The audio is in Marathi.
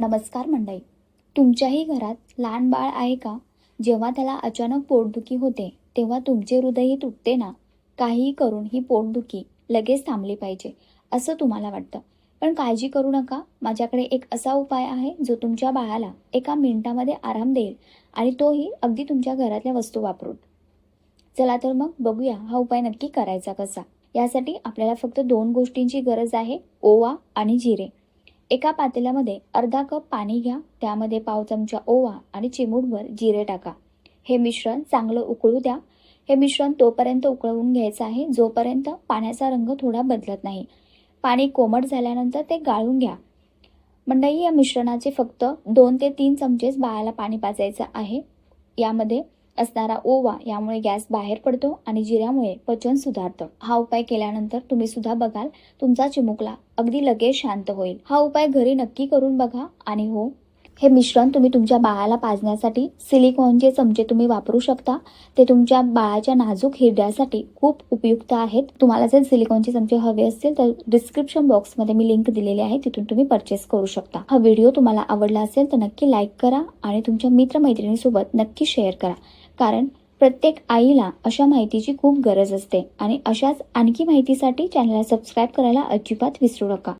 नमस्कार मंडळी. तुमच्याही घरात लहान बाळ आहे का? जेव्हा त्याला अचानक पोटदुखी होते तेव्हा तुमचे हृदयही तुटते ना? काहीही करून ही पोटदुखी लगेच थांबली पाहिजे असं तुम्हाला वाटतं. पण काळजी करू नका. माझ्याकडे एक असा उपाय आहे जो तुमच्या बाळाला एका मिनिटामध्ये आराम देईल आणि तोही अगदी तुमच्या घरातल्या वस्तू वापरून. चला तर मग बघूया हा उपाय नक्की करायचा कसा. यासाठी आपल्याला फक्त दोन गोष्टींची गरज आहे ओवा आणि जिरे. एका पातेल्यामध्ये अर्धा कप पाणी घ्या त्यामध्ये पाव चमचा ओवा आणि चिमूटभर जिरे टाका. हे मिश्रण चांगलं उकळू द्या. हे मिश्रण तोपर्यंत उकळवून घ्यायचं आहे जोपर्यंत पाण्याचा रंग थोडा बदलत नाही. पाणी कोमट झाल्यानंतर ते गाळून घ्या. मंडई या मिश्रणाचे फक्त दोन ते तीन चमचेच बाळाला पाणी पाजायचं आहे. यामध्ये असणारा ओवा यामुळे गॅस बाहेर पडतो आणि जिऱ्यामुळे पचन सुधारतं. हा उपाय केल्यानंतर तुम्ही सुद्धा बघाल तुमचा चिमुकला अगदी लगेच शांत होईल. हा उपाय घरी नक्की करून बघा आणि हो हे मिश्रण तुम्ही तुमच्या बाळाला पाजण्यासाठी सिलिकॉनचे चमचे तुम्ही वापरू शकता. ते तुमच्या बाळाच्या नाजूक हिरड्यासाठी खूप उपयुक्त आहेत. तुम्हाला जर सिलिकॉनचे चमचे हवे असतील तर डिस्क्रिप्शन बॉक्समध्ये मी लिंक दिलेली आहे तिथून तुम्ही परचेस करू शकता. हा व्हिडिओ तुम्हाला आवडला असेल तर नक्की लाईक करा आणि तुमच्या मित्रमैत्रिणीसोबत नक्की शेअर करा. कारण प्रत्येक आईला अशा माहितीची खूप गरज असते. आणि अशाच आणखी माहितीसाठी चॅनलला सबस्क्राईब करायला अजिबात विसरू नका.